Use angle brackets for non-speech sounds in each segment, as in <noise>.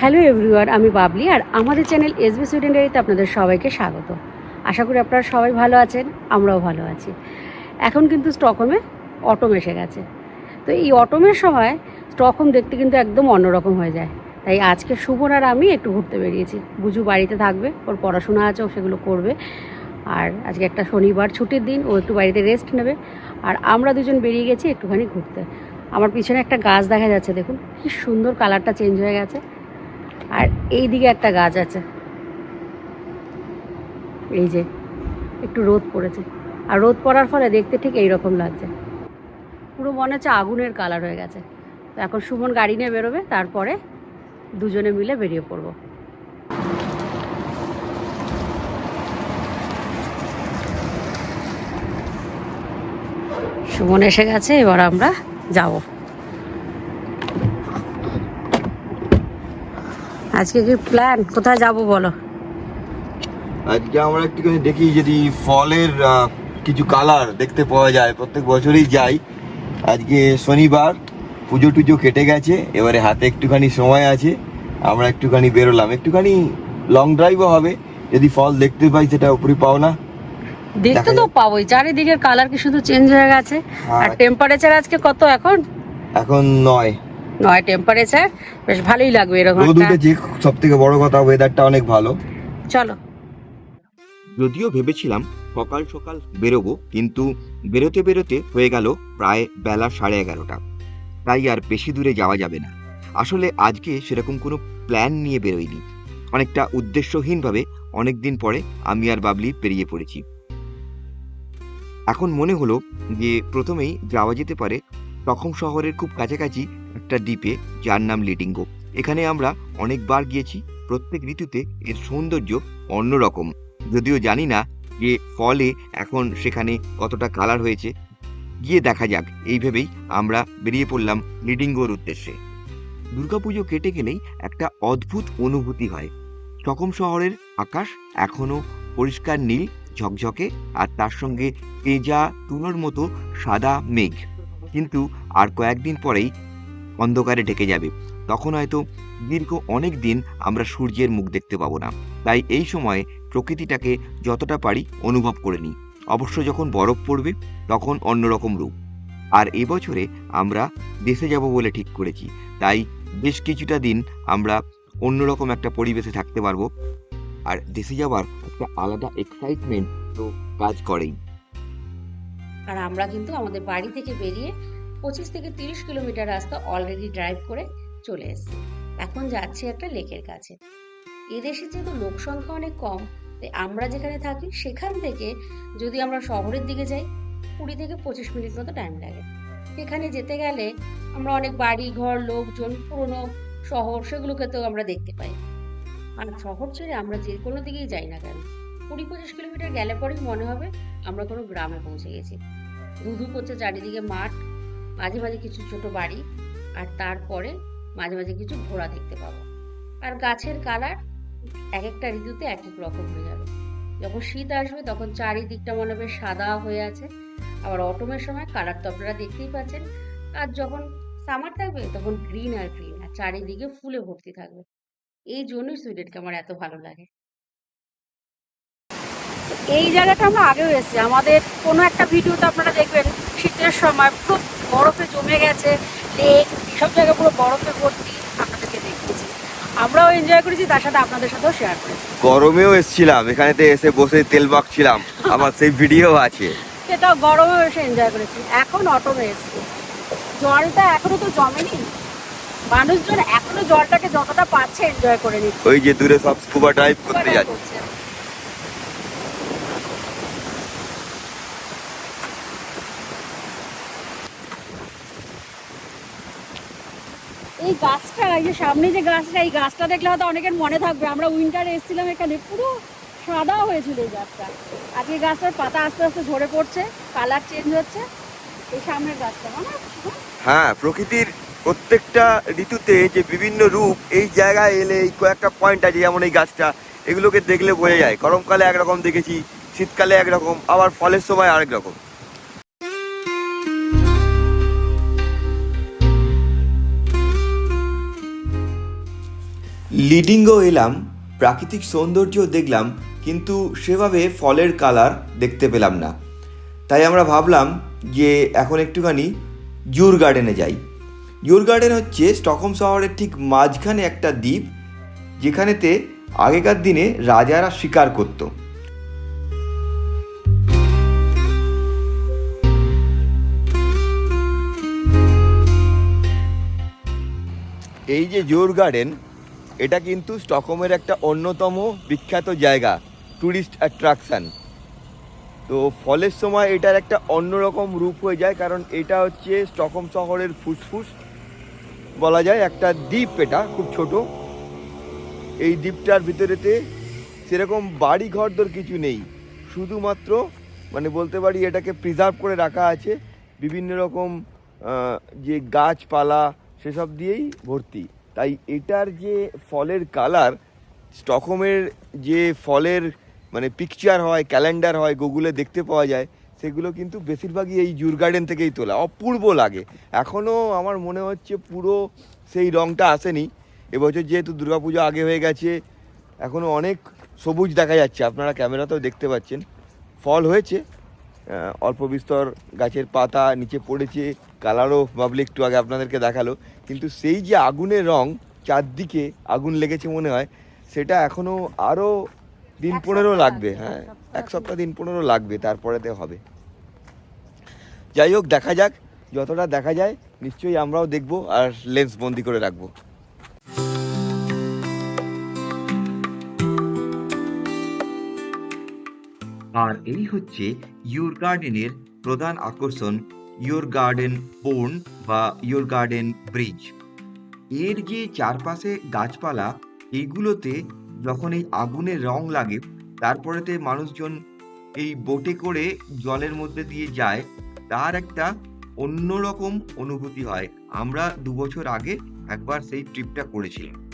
Hello everyone, আমি বাবলি আর আমাদের channel SB Sweden ডায়েরিতে আপনাদের সবাইকে স্বাগত। আশা করি আপনারা সবাই ভালো আছেন, আমরাও ভালো আছি। এখন কিন্তু স্টকহোমে অটোম এসে গেছে। তো এই অটোমের সময় স্টকহোম দেখতে কিন্তু একদম অন্যরকম হয়ে যায়। তাই আজকে শুভন আর আমি একটু ঘুরতে বেরিয়েছি। বুঝু বাড়িতে থাকবে, ওর পড়াশোনা আছে, ও সেগুলো করবে। আর আজকে একটা শনিবার ছুটির দিন, ও একটু বাড়িতে রেস্ট নেবে। আর আমরা দুজন বেরিয়ে গেছি একটুখানি ঘুরতে। আমার পিছনে একটা গাছ দেখা যাচ্ছে, দেখুন। কি সুন্দর কালারটা চেঞ্জ হয়ে গেছে। আর এই দিকে একটা গাছ আছে। এই যে, একটু রোদ পড়েছে। আর রোদ পড়ার ফলে দেখতে ঠিক এই রকম লাগছে। পুরো মনে হচ্ছে আগুনের কালার হয়ে গেছে। তো এখন সুমন গাড়ি নিয়ে বেরোবে, তারপরে দুজনে মিলে বেরিয়ে পড়ব। সুমন এসে গেছে, এবার আমরা যাব। আজকে কি প্ল্যান কোথায় যাব বলো? আজকে আমরা একটুখানি দেখি যদি ফলের কিছু কালার দেখতে পাওয়া যায়। প্রত্যেক বছরই যাই। আজকে শনিবার পুজো টুজো কেটে গেছে। এবারে হাতে একটুখানি সময় আছে। আমরা একটুখানি বেরোলাম। একটুখানি লং ড্রাইভও হবে। যদি ফল দেখতে পাই সেটা উপরে পাও না। দেখতে তো। পাবোই। চারিদিকের কালার কি শুধু চেঞ্জ হয়ে গেছে? হ্যাঁ। আর টেম্পারেচার আজকে কত এখন? এখন নয়। নয় টেম্পারেচার বেশ ভালোই লাগবে এরকম রোদ একটা উঠেছে সব থেকে বড় কথা ওয়েদারটা অনেক ভালো। চলো। যদিও ভেবেছিলাম সকাল সকাল বেরোবো কিন্তু বেরোতে বেরোতে হয়ে গেল প্রায় বেলা সাড়ে এগারোটা। তাই আর বেশি দূরে যাওয়া যাবে না। আসলে আজকে সেরকম কোনো প্ল্যান নিয়ে বেরোয়নি অনেকটা উদ্দেশ্যহীনভাবে অনেকদিন পরে আমি আর বাবলি পেরিয়ে পড়েছি। এখন মনে হলো যে প্রথমেই যাওয়া যেতে পারে। তখন শহরের খুব কাছাকাছি একটা দ্বীপে যার নাম লিডিঙ্গো। এখানে আমরা অনেকবার গিয়েছি, প্রত্যেক ঋতুতে এর সৌন্দর্য অন্যরকম। যদিও জানি না যে ফলে এখন সেখানে কতটা কালার হয়েছে। গিয়ে দেখা যাক, এই ভেবেই আমরা বেরিয়ে পড়লাম লিডিঙ্গোর উদ্দেশ্যে। দুর্গাপুজো কেটে গেলেই একটা অদ্ভুত অনুভূতি হয়। স্টকম শহরের আকাশ এখনও পরিষ্কার নীল, ঝকঝকে, আর তার সঙ্গে তেজা তুলোর মতো সাদা মেঘ। কিন্তু আর কয়েকদিন পরেই অন্ধকারে ঢেকে যাবে। তখন হয়তো দীর্ঘ অনেক দিন আমরা সূর্যের মুখ দেখতে পাবো না। তাই এই সময়ে প্রকৃতিটাকে যতটা পারি অনুভব করে নিই। অবশ্য যখন বরফ পড়বে, তখন অন্যরকম রূপ। আর এবছরে আমরা দেশে যাব বলে ঠিক করেছি। তাই বেশ কিছুটা দিন আমরা অন্যরকম একটা পরিবেশে থাকতে পারব। আর দেশে যাওয়ার একটা আলাদা এক্সাইটমেন্ট তো কাজ করেই। আর আমরা কিন্তু আমাদের বাড়ি থেকে বেরিয়ে পঁচিশ থেকে তিরিশ কিলোমিটার রাস্তা অলরেডি ড্রাইভ করে চলে এসেছি। এখন যাচ্ছি একটা লেকের কাছে। এদেশে যেহেতু লোক সংখ্যা অনেক কম, তাই আমরা যেখানে থাকি, সেখান থেকে যদি আমরা শহরের দিকে যাই, কুড়ি থেকে পঁচিশ মিনিট মতো টাইম লাগে। সেখানে যেতে গেলে আমরা অনেক বাড়ি, ঘর, লোকজন, পুরনো শহর সেগুলোকে তো আমরা দেখতে পাই। আর শহর ছেড়ে আমরা যে কোনো দিকেই যাই না কেন, কুড়ি পঁচিশ কিলোমিটার গেলে পরেই মনে হবে আমরা কোনো গ্রামে পৌঁছে গেছি। ধুধু করছে চারিদিকে মাঠ মাঝে মাঝে কিছু ছোট বাড়ি আর তারপরে মাঝে মাঝে কিছু ঘোড়া দেখতে পাবো। আর গাছের কালার এক একটা ঋতুতে এক এক রকম হয়ে যাবে। যখন শীত আসবে তখন চারিদিকটা মনে হবে সাদা হয়ে আছে। আবার অটমের সময় কালার তো আপনারা দেখতেই পাচ্ছেন। আর যখন সামার থাকবে তখন গ্রিন আর গ্রিন আর চারিদিকে ফুলে ভর্তি থাকবে। এই জন্যই সুইডেনকে আমার এত ভালো লাগে। এই জায়গাটা আমরা আগেও এসেছি। আমাদের কোনো একটা ভিডিওতে আপনারা দেখবেন শীতের সময় পুরো বরফে জমে গেছে লেক সব জায়গা পুরো বরফে ভর্তি আপনাদেরকে দেখিয়েছি। আমরাও এনজয় করেছি তার সাথে আপনাদের সাথেও শেয়ার করেছি। গরমেও এসেছিলাম এখানেতে এসে বসে তেল মাখছিলাম আমার সেই ভিডিও আছে। সেটাও গরমেও এসে এনজয় করেছি। এখন অটোমে এসছি। জলটা এখনও তো জমেনি। মানুষজন এখনও জলটাকে যতটা পাচ্ছে এনজয় করে নিচ্ছে। ওই যে দূরে সব স্কুবা ড্রাইভ করতে যাচ্ছে করছে। এই গাছটা, এই যে সামনে যে গাছটা, এই গাছটা দেখলে হয়তো অনেকের মনে থাকবে, আমরা উইন্টারে এসেছিলাম এখানে, পুরো সাদা হয়েছিল এই গাছটা। আজকে গাছটার পাতা আস্তে আস্তে ঝরে পড়ছে কালার চেঞ্জ হচ্ছে। এই সামনের গাছটা মনে হ্যাঁ প্রকৃতির প্রত্যেকটা ঋতুতে যে বিভিন্ন রূপ, এই জায়গায় এলে এই কয়েকটা পয়েন্ট আছে, যেমন এই গাছটা, এগুলোকে দেখলে বোঝা যায়। গরমকালে একরকম দেখেছি, শীতকালে একরকম, আবার ফলের সময় আরেক রকম। লিডিংও এলাম, প্রাকৃতিক সৌন্দর্য দেখলাম, কিন্তু সেভাবে ফলের কালার দেখতে পেলাম না। তাই আমরা ভাবলাম যে এখন একটুখানি জুর গার্ডেনে যাই। জুর গার্ডেন হচ্ছে স্টকহোম শহরের ঠিক মাঝখানে একটা দ্বীপ, যেখানেতে আগেকার দিনে রাজারা শিকার করতো। এই যে জোর গার্ডেন এটা কিন্তু স্টকহোমের একটা অন্যতম বিখ্যাত জায়গা ট্যুরিস্ট অ্যাট্রাকশন তো ফলের সময় এটার একটা অন্যরকম রূপ হয়ে যায়, কারণ এটা হচ্ছে স্টকহোম শহরের ফুসফুস। বলা যায় একটা দ্বীপ এটা, খুব ছোট। এই দ্বীপটার ভিতরেতে সেরকম বাড়ি ঘরদোর কিছু নেই। শুধুমাত্র মানে বলতে পারি এটাকে প্রিজার্ভ করে রাখা আছে, বিভিন্ন রকম যে গাছপালা, সেসব দিয়েই ভর্তি। তাই এটার যে ফলের কালার, স্টকহোমের যে ফলের মানে পিকচার হয় ক্যালেন্ডার হয়, গুগলে দেখতে পাওয়া যায়, সেগুলো কিন্তু বেশিরভাগই এই জুর গার্ডেন থেকেই তোলা, অপূর্ব লাগে। এখনও আমার মনে হচ্ছে পুরো সেই রঙটা আসেনি। এবছর যেহেতু দুর্গাপুজো আগে হয়ে গেছে এখনও অনেক সবুজ দেখা যাচ্ছে, আপনারা ক্যামেরাতেও দেখতে পাচ্ছেন। ফল হয়েছে অল্প বিস্তর গাছের পাতা নিচে পড়েছে কালারও বাবলি একটু আগে আপনাদেরকে দেখাল। কিন্তু সেই যে আগুনের রং চারদিকে আগুন লেগেছে মনে হয় সেটা এখনও আরও দিন পনেরো লাগবে লাগবে, হ্যাঁ এক সপ্তাহ দিন পনেরো লাগবে তারপরেতে হবে। যাই হোক দেখা যাক যতটা দেখা যায় নিশ্চয়ই আমরাও দেখব আর লেন্স বন্দি করে রাখব। আর এই হচ্ছে ইউর গার্ডেনের প্রধান আকর্ষণ ইউর গার্ডেন বোর্ন বা ইউর গার্ডেন ব্রিজের যে চারপাশে গাছপালা এইগুলোতে যখন এই আগুনের রং লাগে, তারপরেতে মানুষজন এই বোটে করে জলের মধ্যে দিয়ে যায়, তার একটা অন্যরকম অনুভূতি হয়। আমরা দু বছর আগে একবার সেই ট্রিপটা করেছিলাম।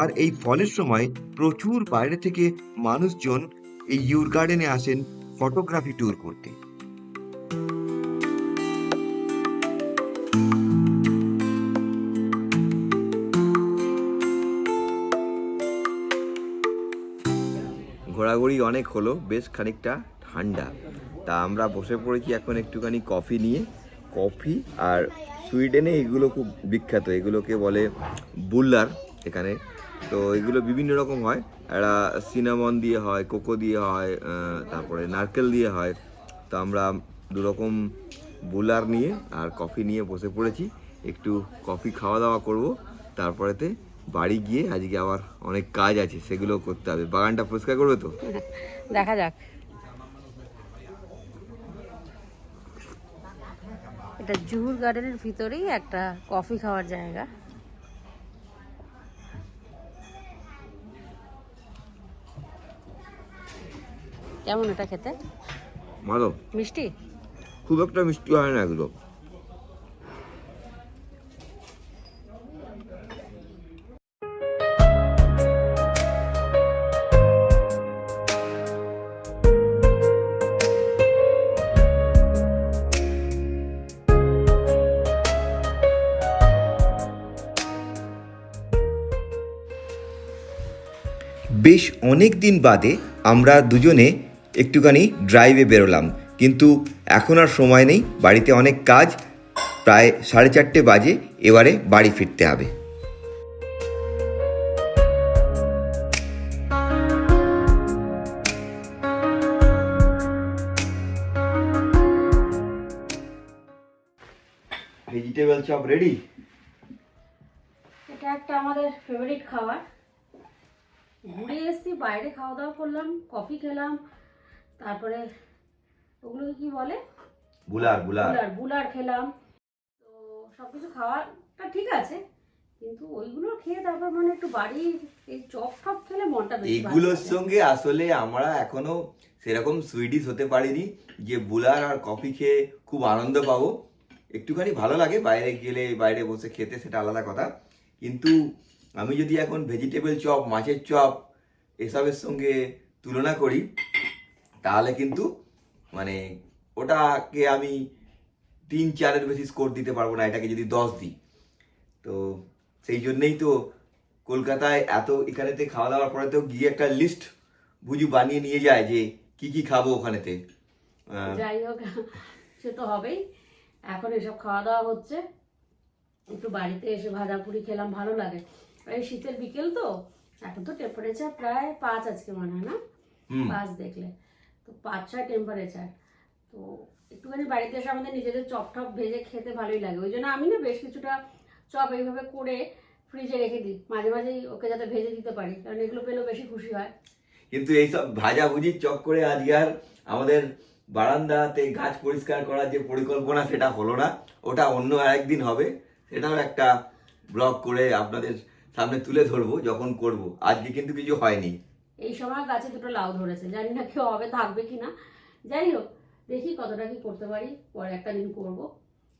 আর এই ফলের সময় প্রচুর বাইরে থেকে মানুষজন এই ইউর গার্ডেনে আসেন ফটোগ্রাফি ট্যুর করতে। ঘোরাঘুরি অনেক হলো, বেশ খানিকটা ঠান্ডা। তা আমরা বসে পড়েছি এখন একটুখানি কফি নিয়ে। কফি আর সুইডেনে এগুলো খুব বিখ্যাত, এগুলোকে বলে বুল্লার এখানে। তো এগুলো বিভিন্ন রকম হয়। একটা সিনামন দিয়ে হয়, কোকো দিয়ে হয় তারপরে নারকেল দিয়ে হয়। তো আমরা দুরকম বুলার নিয়ে আর কফি নিয়ে বসে পড়েছি। একটু কফি খাওয়া দাওয়া করব। তারপরেতে বাড়ি গিয়ে আজকে আবার অনেক কাজ আছে সেগুলো করতে হবে। বাগানটা পরিষ্কার করবে তো? <laughs> দেখা যাক। এটা জুহুর গার্ডেনের ভিতরেই একটা কফি খাওয়ার জায়গা। কেমন এটা খেতে? ভালো। মিষ্টি? খুব একটা মিষ্টি হয় না এগুলো। বেশ অনেক দিন বাদে আমরা দুজনে একটুখানি ড্রাইভে বেরোলাম। কিন্তু এখন আর সময় নেই, বাড়িতে অনেক কাজ, প্রায় সাড়ে চারটে বাজে, এবারে বাড়ি ফিরতে হবে। ভেজিটেবল চপ রেডি এটা একটা আমাদের ফেভারিট খাবার। ঘুরে এসেছি, বাইরে খাওয়া দাওয়া করলাম কফি খেলাম তারপরে ওগুলোকে কি বলে? বুলার বুলার। বুলার বুলার খেলাম। তো সব কিছু খাওয়াটা ঠিক আছে কিন্তু ওইগুলো খেয়ে তারপর মানে একটু বাড়ির এই চপ টপ খেলে মনটা এগুলোর সঙ্গে আসলে আমরা এখনও সেরকম সুইডিশ হতে পারিনি যে বুলার আর কফি খেয়ে খুব আনন্দ পাবো। একটুখানি ভালো লাগে বাইরে গেলে বাইরে বসে খেতে সেটা আলাদা কথা। কিন্তু আমি যদি এখন ভেজিটেবল চপ মাছের চপ এসবের সঙ্গে তুলনা করি তাহলে কিন্তু মানে ওটাকে আমি তিন চারের বেশি স্কোর দিতে পারব না এটাকে যদি দশ দিই। তো সেই জন্যেই তো কলকাতায় এত এখানেতে খাওয়া দাওয়ার পরে তো গিয়ে একটা লিস্ট বুঝু বানিয়ে নিয়ে যায় যে কি কি খাব ওখানেতে। যাই হোক সে তো হবেই। এখন এসব খাওয়া দাওয়া হচ্ছে। একটু বাড়িতে এসে ভাজা পুরি খেলাম ভালো লাগে। এই শীতের বিকেল তো এখন তো টেম্পারেচার প্রায় পাঁচ আজকে মনে হয় না? হুম। পাঁচ দেখলে। তো পাঁচ ছয় টেম্পারেচার তো একটুখানি বাড়িতে এসে আমাদের নিজেদের চপ টপ ভেজে খেতে ভালোই লাগে। ওই জন্য আমি না বেশ কিছুটা চপ এইভাবে করে ফ্রিজে রেখে দিই। মাঝে মাঝেই ওকে যাতে ভেজে দিতে পারি, কারণ এগুলো পেলেও বেশি খুশি হয়। কিন্তু এইসব ভাজাভুজির চক করে আজকে আর আমাদের বারান্দাতে গাছ পরিষ্কার করার যে পরিকল্পনা সেটা হলো না। ওটা অন্য আরেকদিন হবে। সেটাও একটা ব্লগ করে আপনাদের সামনে তুলে ধরবো, যখন করব। আজকে কিন্তু কিছু হয়নি। এই সময় গাছে দুটো লাউ ধরেছে, জানি না কেউ হবে, থাকবে কি না যাই হোক, দেখি কতটা কি করতে পারি, পরে একটা দিন করব।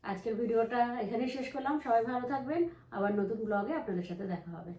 আজকের ভিডিওটা এখানেই শেষ করলাম। সবাই ভালো থাকবেন। আবার নতুন ব্লগে আপনাদের সাথে দেখা হবে।